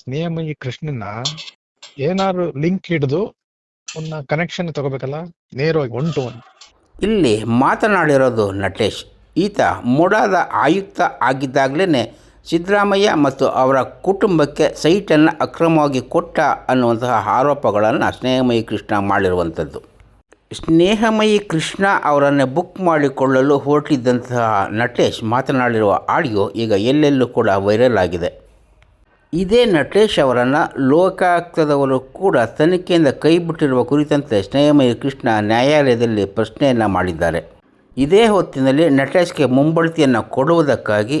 ಸ್ನೇಹಮಯಿ ಕೃಷ್ಣನ ಏನಾದ್ರು ಲಿಂಕ್ ಹಿಡಿದು ಅವನ್ನ ಕನೆಕ್ಷನ್ ತಗೋಬೇಕಲ್ಲ? ನೇರವಾಗಿ ಒನ್ ಟು ಒನ್ ಇಲ್ಲಿ ಮಾತನಾಡಿರೋದು ನಟೇಶ್. ಈತ ಮೊಡಾದ ಆಯುಕ್ತ ಆಗಿದ್ದಾಗಲೇ ಸಿದ್ದರಾಮಯ್ಯ ಮತ್ತು ಅವರ ಕುಟುಂಬಕ್ಕೆ ಸೈಟನ್ನು ಅಕ್ರಮವಾಗಿ ಕೊಟ್ಟ ಅನ್ನುವಂತಹ ಆರೋಪಗಳನ್ನು ಸ್ನೇಹಮಯಿ ಕೃಷ್ಣ ಮಾಡಿರುವಂಥದ್ದು. ಸ್ನೇಹಮಯಿ ಕೃಷ್ಣ ಅವರನ್ನು ಬುಕ್ ಮಾಡಿಕೊಳ್ಳಲು ಹೊರಟಿದ್ದಂತಹ ನಟೇಶ್ ಮಾತನಾಡಿರುವ ಆಡಿಯೋ ಈಗ ಎಲ್ಲೆಲ್ಲೂ ಕೂಡ ವೈರಲ್ ಆಗಿದೆ. ಇದೇ ನಟೇಶ್ ಅವರನ್ನು ಲೋಕಾಯುಕ್ತದವರು ಕೂಡ ತನಿಖೆಯಿಂದ ಕೈಬಿಟ್ಟಿರುವ ಕುರಿತಂತೆ ಸ್ನೇಹಮಯ ಕೃಷ್ಣ ನ್ಯಾಯಾಲಯದಲ್ಲಿ ಪ್ರಶ್ನೆಯನ್ನು ಮಾಡಿದ್ದಾರೆ. ಇದೇ ಹೊತ್ತಿನಲ್ಲಿ ನಟೇಶ್ಗೆ ಮುಂಬಡ್ತಿಯನ್ನು ಕೊಡುವುದಕ್ಕಾಗಿ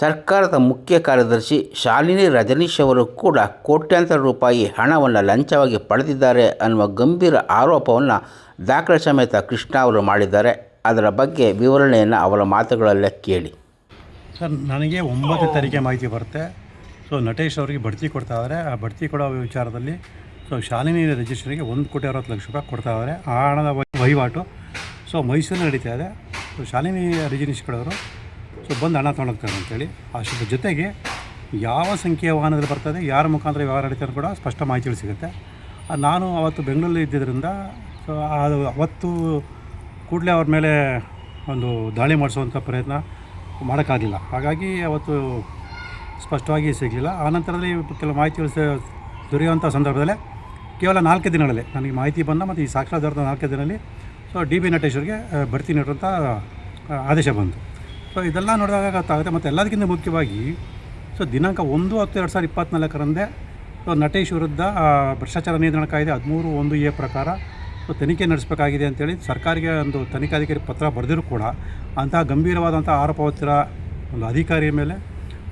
ಸರ್ಕಾರದ ಮುಖ್ಯ ಕಾರ್ಯದರ್ಶಿ ಶಾಲಿನಿ ರಜನೀಶ್ ಅವರು ಕೂಡ ಕೋಟ್ಯಾಂತರ ರೂಪಾಯಿ ಹಣವನ್ನು ಲಂಚವಾಗಿ ಪಡೆದಿದ್ದಾರೆ ಅನ್ನುವ ಗಂಭೀರ ಆರೋಪವನ್ನು ದಾಖಲೆ ಸಮೇತ ಕೃಷ್ಣ ಅವರು ಮಾಡಿದ್ದಾರೆ. ಅದರ ಬಗ್ಗೆ ವಿವರಣೆಯನ್ನು ಅವರ ಮಾತುಗಳಲ್ಲೇ ಕೇಳಿ. ಸರ್, ನನಗೆ ಒಂಬತ್ತು ತಾರೀಕೆ ಮಾಹಿತಿ ಬರುತ್ತೆ. ಸೊ ನಟೇಶ್ ಅವರಿಗೆ ಬಡ್ತಿ ಕೊಡ್ತಾ ಇದ್ದಾರೆ ಆ ಬಡ್ತಿ ಕೊಡೋ ವಿಚಾರದಲ್ಲಿ ಸೊ ಶಾಲಿನಿ ರಿಜಿಸ್ಟ್ರಿಗೆ ಒಂದು ಕೋಟಿ ಅರವತ್ತು ಲಕ್ಷ ರೂಪಾಯಿ ಕೊಡ್ತಾ ಇದ್ದಾರೆ ಆ ಹಣದ ವಹಿ- ವಹಿವಾಟು ಸೊ ಮೈಸೂರು ನಡೀತಾ ಇದೆ. ಸೊ ಶಾಲಿನಿ ಕಡೆಯವರು ಸೊ ಬಂದು ಹಣ ತೊಗೊಂಡೋಗ್ತಾರೆ ಅಂತೇಳಿ. ಅಷ್ಟರ ಜೊತೆಗೆ ಯಾವ ಸಂಖ್ಯೆಯ ವಾಹನದಲ್ಲಿ ಬರ್ತದೆ, ಯಾರ ಮುಖಾಂತರ ವ್ಯವಹಾರ ನಡೀತಾರೆ ಕೂಡ ಸ್ಪಷ್ಟ ಮಾಹಿತಿಗಳು ಸಿಗುತ್ತೆ. ನಾನು ಅವತ್ತು ಬೆಂಗಳೂರಲ್ಲಿ ಇದ್ದಿದ್ದರಿಂದ ಸೊ ಅದು ಅವತ್ತು ಕೂಡಲೇ ಅವ್ರ ಮೇಲೆ ಒಂದು ದಾಳಿ ಮಾಡಿಸುವಂಥ ಪ್ರಯತ್ನ ಮಾಡೋಕ್ಕಾಗಲಿಲ್ಲ ಹಾಗಾಗಿ ಅವತ್ತು ಸ್ಪಷ್ಟವಾಗಿ ಸಿಗಲಿಲ್ಲ. ಆ ನಂತರದಲ್ಲಿ ಕೆಲವು ಮಾಹಿತಿಗಳು ದೊರೆಯುವಂಥ ಸಂದರ್ಭದಲ್ಲೇ ಕೇವಲ ನಾಲ್ಕು ದಿನಗಳಲ್ಲಿ ನನಗೆ ಮಾಹಿತಿ ಬಂದ ಮತ್ತು ಈ ಸಾಕ್ಷಾಧಾರದ ನಾಲ್ಕು ದಿನದಲ್ಲಿ ಸೊ, ಡಿ ಬಿ ನಟೇಶ್ವರಿಗೆ ಬಡ್ತಿ ನೀಡುವಂಥ ಆದೇಶ ಬಂತು. ಸೊ, ಇದೆಲ್ಲ ನೋಡಿದಾಗ ಗೊತ್ತಾಗುತ್ತೆ ಮತ್ತು ಎಲ್ಲದಕ್ಕಿಂತ ಮುಖ್ಯವಾಗಿ ಸೊ, ದಿನಾಂಕ ಒಂದು ಹತ್ತು ಎರಡು ಸಾವಿರದ ಇಪ್ಪತ್ತ್ನಾಲ್ಕರಂದೇ ಸೊ, ನಟೇಶ್ ವಿರುದ್ಧ ಭ್ರಷ್ಟಾಚಾರ ನಿಯಂತ್ರಣ ಕಾಯ್ದೆ ಹದಿಮೂರು ಒಂದು ಎ ಪ್ರಕಾರ ಸೊ, ತನಿಖೆ ನಡೆಸಬೇಕಾಗಿದೆ ಅಂತೇಳಿ ಸರ್ಕಾರಿಗೆ ಒಂದು ತನಿಖಾಧಿಕಾರಿ ಪತ್ರ ಬರೆದಿರೂ ಕೂಡ ಅಂತಹ ಗಂಭೀರವಾದಂಥ ಆರೋಪ ಒಂದು ಅಧಿಕಾರಿಯ ಮೇಲೆ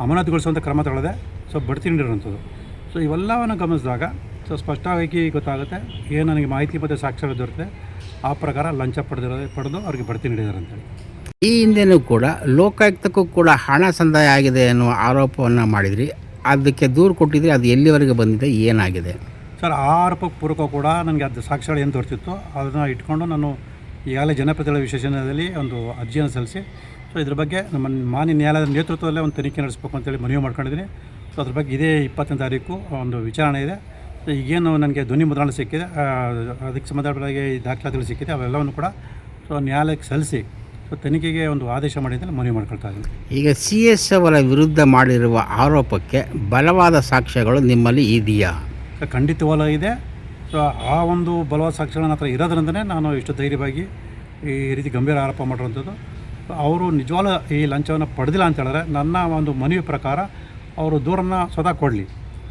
ಅಮಾನತುಗೊಳಿಸುವಂಥ ಕ್ರಮ ತಗೊಳ್ಳದೆ ಸೊ ಬಡ್ತಿ ನೀಡಿರುವಂಥದ್ದು. ಸೊ ಇವೆಲ್ಲವನ್ನು ಗಮನಿಸಿದಾಗ ಸೊ ಸ್ಪಷ್ಟವಾಗಿ ಗೊತ್ತಾಗುತ್ತೆ ಏನು ನನಗೆ ಮಾಹಿತಿ ಮತ್ತು ಸಾಕ್ಷರ ದೊರೆತೆ ಆ ಪ್ರಕಾರ ಲಂಚ ಪಡೆದಿರೋ ಪಡೆದು ಅವ್ರಿಗೆ ಬಡ್ತಿ ನೀಡಿದ್ದಾರೆ ಅಂತೇಳಿ. ಈ ಹಿಂದೆನೂ ಕೂಡ ಲೋಕಾಯುಕ್ತಕ್ಕೂ ಕೂಡ ಹಣ ಸಂದಾಯ ಆಗಿದೆ ಅನ್ನುವ ಆರೋಪವನ್ನು ಮಾಡಿದ್ರಿ. ಅದಕ್ಕೆ ದೂರು ಕೊಟ್ಟಿದ್ರಿ ಅದು ಎಲ್ಲಿವರೆಗೆ ಬಂದಿದೆ ಏನಾಗಿದೆ? ಸರ್ ಆ ಆರೋಪಕ್ಕೆ ಪೂರಕ ಕೂಡ ನನಗೆ ಅದು ಸಾಕ್ಷ್ಯಗಳು ಏನು ದೊರೆತಿತ್ತು ಅದನ್ನು ಇಟ್ಕೊಂಡು ನಾನು ಈಗಾಗಲೇ ಜನಪ್ರತಿನಿಧಿಗಳ ವಿಶೇಷಣದಲ್ಲಿ ಒಂದು ಅರ್ಜಿಯನ್ನು ಸಲ್ಲಿಸಿ ಸೊ ಇದ್ರ ಬಗ್ಗೆ ನಮ್ಮ ಮಾನ್ಯ ನ್ಯಾಯಾಲಯದ ನೇತೃತ್ವದಲ್ಲೇ ಒಂದು ತನಿಖೆ ನಡೆಸಬೇಕು ಅಂತೇಳಿ ಮನವಿ ಮಾಡ್ಕೊಂಡಿದ್ದೀನಿ. ಸೊ ಅದ್ರ ಬಗ್ಗೆ ಇದೇ ಇಪ್ಪತ್ತನೇ ತಾರೀಕು ಒಂದು ವಿಚಾರಣೆ ಇದೆ. ಸೊ ಈಗೇನು ನನಗೆ ಧ್ವನಿ ಮುದ್ರಣ ಸಿಕ್ಕಿದೆ ಅದಕ್ಕೆ ಸಂಬಂಧಪಟ್ಟಾಗಿ ಈ ದಾಖಲಾತಿಗಳು ಸಿಕ್ಕಿದೆ ಅವೆಲ್ಲವನ್ನು ಕೂಡ ಸೊ ನ್ಯಾಯಾಲಯಕ್ಕೆ ಸಲ್ಲಿಸಿ ಸೊ ತನಿಖೆಗೆ ಒಂದು ಆದೇಶ ಮಾಡಿದ್ದನ್ನು ಮನವಿ ಮಾಡ್ಕೊಳ್ತಾ ಇದ್ದೀನಿ. ಈಗ ಸಿ ಎಸ್ ಅವರ ವಿರುದ್ಧ ಮಾಡಿರುವ ಆರೋಪಕ್ಕೆ ಬಲವಾದ ಸಾಕ್ಷ್ಯಗಳು ನಿಮ್ಮಲ್ಲಿ ಇದೆಯಾ? ಸೊ ಖಂಡಿತವಾಗ್ಲೂ ಇದೆ. ಸೊ ಆ ಒಂದು ಬಲವಾದ ಸಾಕ್ಷ್ಯಗಳ ಹತ್ರ ಇರೋದ್ರಿಂದನೇ ನಾನು ಇಷ್ಟು ಧೈರ್ಯವಾಗಿ ಈ ರೀತಿ ಗಂಭೀರ ಆರೋಪ ಮಾಡಿರುವಂಥದ್ದು. ಅವರು ನಿಜವಾಗ್ಲೂ ಈ ಲಂಚವನ್ನು ಪಡೆದಿಲ್ಲ ಅಂತ ಹೇಳಿದ್ರೆ ನನ್ನ ಒಂದು ಮನವಿ ಪ್ರಕಾರ ಅವರು ದೂರನ್ನು ಸ್ವತಃ ಕೊಡಲಿ.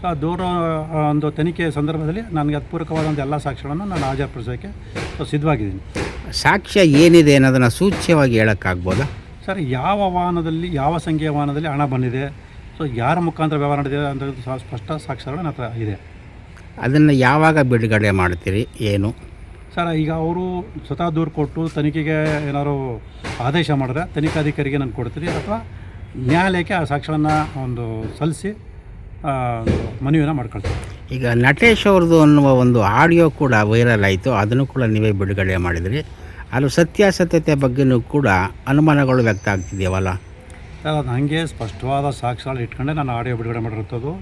ಆ ದೂರ ಒಂದು ತನಿಖೆ ಸಂದರ್ಭದಲ್ಲಿ ನನಗೆ ಅದು ಒಂದು ಎಲ್ಲ ಸಾಕ್ಷ್ಯಗಳನ್ನು ನಾನು ಹಾಜರುಪಡಿಸೋಕ್ಕೆ ಸಿದ್ಧವಾಗಿದ್ದೀನಿ. ಸಾಕ್ಷ್ಯ ಏನಿದೆ ಅನ್ನೋದನ್ನು ಸೂಚ್ಯವಾಗಿ ಹೇಳೋಕ್ಕಾಗ್ಬೋದಾ? ಸರ್ ಯಾವ ವಾಹನದಲ್ಲಿ ಯಾವ ಸಂಖ್ಯೆಯ ವಾಹನದಲ್ಲಿ ಹಣ ಬಂದಿದೆ? ಸೊ ಯಾರ ಮುಖಾಂತರ ವ್ಯವಹಾರ ನಡೆದಿದೆ ಅಂತ ಸ್ಪಷ್ಟ ಸಾಕ್ಷ್ಯಗಳು ನನ್ನ ಹತ್ರ ಇದೆ. ಅದನ್ನು ಯಾವಾಗ ಬಿಡುಗಡೆ ಮಾಡ್ತೀರಿ? ಏನು? ಸರ್ ಈಗ ಅವರು ಸ್ವತಃ ದೂರು ಕೊಟ್ಟು ತನಿಖೆಗೆ ಏನಾದ್ರು ಆದೇಶ ಮಾಡಿದ್ರೆ ತನಿಖಾಧಿಕಾರಿಗೆ ನಾನು ಕೊಡ್ತೀನಿ ಅಥವಾ ನ್ಯಾಯಾಲಯಕ್ಕೆ ಆ ಸಾಕ್ಷ್ಯವನ್ನು ಒಂದು ಸಲ್ಲಿಸಿ ಮನವಿಯನ್ನು ಮಾಡ್ಕೊಳ್ತೀನಿ. ಈಗ ನಟೇಶ್ ಅವ್ರದ್ದು ಅನ್ನುವ ಒಂದು ಆಡಿಯೋ ಕೂಡ ವೈರಲ್ ಆಯಿತು. ಅದನ್ನು ಕೂಡ ನೀವೇ ಬಿಡುಗಡೆ ಮಾಡಿದ್ರಿ. ಅದು ಸತ್ಯಾಸತ್ಯತೆ ಬಗ್ಗೆನೂ ಕೂಡ ಅನುಮಾನಗಳು ವ್ಯಕ್ತ ಆಗ್ತಿದೆಯವಲ್ಲ? ಸರ್ ಅದು ಹಾಗೆ ಸ್ಪಷ್ಟವಾದ ಸಾಕ್ಷ್ಯಗಳು ಇಟ್ಕೊಂಡೆ ನಾನು ಆಡಿಯೋ ಬಿಡುಗಡೆ ಮಾಡಿರ್ತದೋ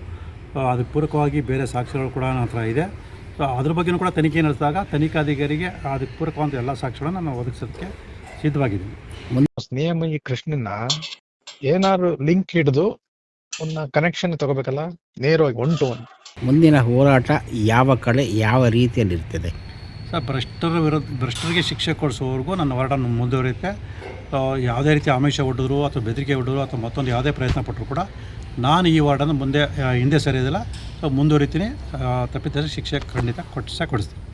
ಅದಕ್ಕೆ ಪೂರಕವಾಗಿ ಬೇರೆ ಸಾಕ್ಷ್ಯಗಳು ಕೂಡ ನನ್ನ ಹತ್ರ ಇದೆ. ಸೊ ಅದ್ರ ಬಗ್ಗೆನೂ ಕೂಡ ತನಿಖೆ ನಡೆಸಿದಾಗ ತನಿಖಾಧಿಕಾರಿಗೆ ಅದಕ್ಕೆ ಪೂರಕವಾದ ಎಲ್ಲ ಸಾಕ್ಷ್ಯಗಳನ್ನು ನಾನು ಒದಗಿಸೋದಕ್ಕೆ ಸಿದ್ಧವಾಗಿದ್ದೀನಿ ಸ್ನೇಹಮಯಿ ಕೃಷ್ಣನ ಏನಾದ್ರು ಲಿಂಕ್ ಹಿಡಿದು ಒಂದ ಕನೆಕ್ಷನ್ ತಗೋಬೇಕಲ್ಲ? ನೇರವಾಗಿ ಒನ್ ಟು ಒನ್ ಮುಂದಿನ ಹೋರಾಟ ಯಾವ ಕಡೆ ಯಾವ ರೀತಿಯಲ್ಲಿ ಇರ್ತದೆ? ಸರ್ ಭ್ರಷ್ಟರ ವಿರುದ್ಧ ಭ್ರಷ್ಟರಿಗೆ ಶಿಕ್ಷೆ ಕೊಡಿಸೋವರೆಗೂ ನನ್ನ ಹೋರಾಟ ಮುಂದುವರಿಯುತ್ತೆ. ಯಾವುದೇ ರೀತಿ ಆಮಿಷ ಒಡ್ಡಿದ್ರು ಅಥವಾ ಬೆದರಿಕೆ ಒಡ್ಡಿದ್ರು ಅಥವಾ ಮತ್ತೊಂದು ಯಾವುದೇ ಪ್ರಯತ್ನ ಪಟ್ಟರು ಕೂಡ ನಾನು ಈ ಹೋರಾಟನ ಮುಂದೆ ಹಿಂದೆ ಸರಿಯೋದಿಲ್ಲ. ಮುಂದುವರಿತೀನಿ. ಆ, ತಪ್ಪಿತಸ್ಥರಿಗೆ ಶಿಕ್ಷೆ ಖಂಡಿತ ಕೊಡಿಸೇ ಕೊಡಿಸ್ತೀನಿ.